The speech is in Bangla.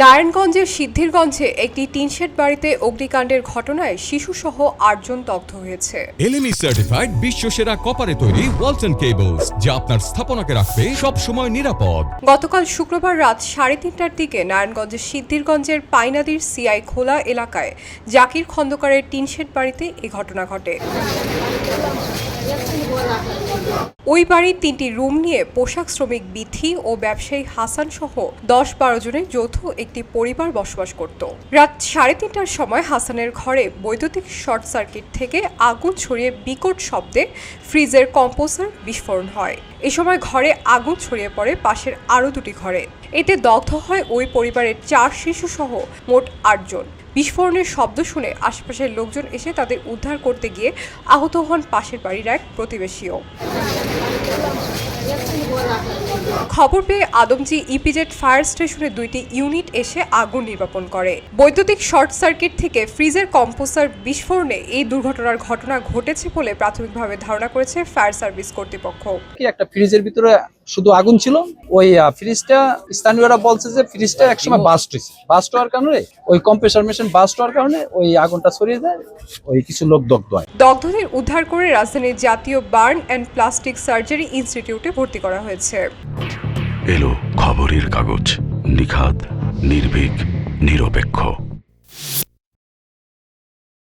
নারায়ণগঞ্জের সিদ্ধিরগঞ্জে একটি টিনশেড বাড়িতে অগ্নিকাণ্ডের ঘটনায় শিশুসহ আটজন দগ্ধ হয়েছে। এলএমই সার্টিফাইড বিশ্ব সেরা কপারে তৈরি ওয়ালটন কেবলস যা আপনার স্থাপনাকে রাখবে সব সময় নিরাপদ। গতকাল শুক্রবার রাত সাড়ে তিনটার দিকে নারায়ণগঞ্জের সিদ্ধিরগঞ্জের পাইনাদির সিআই খোলা এলাকায় জাকির খন্দকারের টিনশেড বাড়িতে এ ঘটনা ঘটে। ওই বাড়ির তিনটি রুম নিয়ে পোশাক শ্রমিক বিথি ও ব্যবসায়ী হাসান সহ দশ বারো জনের যৌথ একটি পরিবার বসবাস করত। রাত সাড়ে তিনটার সময় হাসানের ঘরে বৈদ্যুতিক শর্ট সার্কিট থেকে আগুন ছড়িয়ে বিকট শব্দে ফ্রিজের কম্পোসার বিস্ফোরণ হয়। এ সময় ঘরে আগুন ছড়িয়ে পড়ে পাশের আরও দুটি ঘরে। এতে দগ্ধ হয় ওই পরিবারের চার শিশু সহ মোট আটজন বিস্ফোরণের শব্দ শুনে আশেপাশের লোকজন এসে তাদের উদ্ধার করতে গিয়ে আহত হন পাশের বাড়ির এক প্রতিবেশীও। খবর পেয়ে আদমজি ইপিজেড ফায়ার স্টেশনে দুইটি ইউনিট এসে আগুন নির্বাপন করে। বৈদ্যুতিক শর্ট সার্কিট থেকে ফ্রিজের কম্পোসার বিস্ফোরণে এই দুর্ঘটনার ঘটনা ঘটেছে বলে প্রাথমিকভাবে ধারণা করেছে ফায়ার সার্ভিস কর্তৃপক্ষ। কি একটা ফ্রিজের ভিতরে শুধু আগুন ছিল ওই ফ্রিজটা স্থানীয়রা বলছে যে ফ্রিজটা একসময় বাস্ট হয়েছে। বাস্ট হওয়ার কারণে ওই কম্প্রেসার মেশিন বাস্ট হওয়ার কারণে ওই আগুনটা ছড়িয়ে যায় ওই কিছু লোক দগ্ধ হয়। দগ্ধদের উদ্ধার করে রাজধানীর জাতীয় বার্ন অ্যান্ড প্লাস্টিক সার্জারি ইনস্টিটিউটে ভর্তি করা হয়েছে। এলো খবরের কাগজ নিখাদ নির্ভীক নিরপেক্ষ।